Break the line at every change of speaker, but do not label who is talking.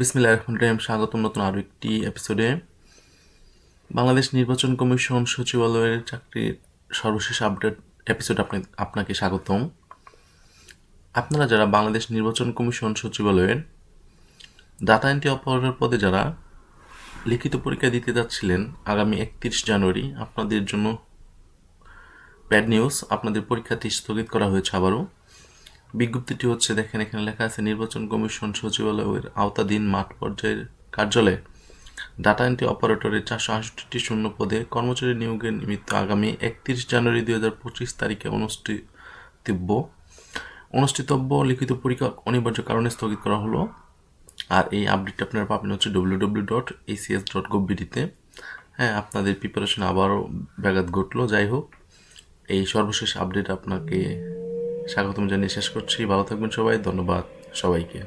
বিসমিল্লাহ রহমান রহিম, স্বাগতম নতুন আরও একটি এপিসোডে বাংলাদেশ নির্বাচন কমিশন সচিবালয়ের চাকরির সর্বশেষ আপডেট এপিসোড আপনি আপনাকে স্বাগতম। আপনারা যারা বাংলাদেশ নির্বাচন কমিশন সচিবালয়ের ডাটা এন্ট্রি অপারেটর পদে যারা লিখিত পরীক্ষা দিতে যাচ্ছিলেন আগামী একত্রিশ জানুয়ারি, আপনাদের জন্য ব্যাড নিউজ আপনাদের পরীক্ষাটি স্থগিত করা হয়েছে আবারও। বিজ্ঞপ্তিটি হচ্ছে, দেখেন এখানে লেখা আছে, নির্বাচন কমিশন সচিবালয়ের আওতাধীন মাঠ পর্যায়ের কার্যালয়ে ডাটা এন্ট্রি অপারেটরের চারশো আষট্টি শূন্য পদে কর্মচারী নিয়োগের নিমিত্ত আগামী একত্রিশ জানুয়ারি দুই হাজার পঁচিশ তারিখে অনুষ্ঠিতব্য। অনুষ্ঠিতব্য লিখিত পরীক্ষা অনিবার্য কারণে স্থগিত করা হলো। আর এই আপডেটটা আপনারা পাবেন হচ্ছে W W dot ACS dot গভবিডিতে হ্যাঁ আপনাদের প্রিপারেশন আবারও ব্যাঘাত ঘটলো। যাই হোক, এই সর্বশেষ আপডেট আপনাকে স্বাগতম জানিয়ে শেষ করছি। ভালো থাকবেন সবাই ধন্যবাদ সবাইকে।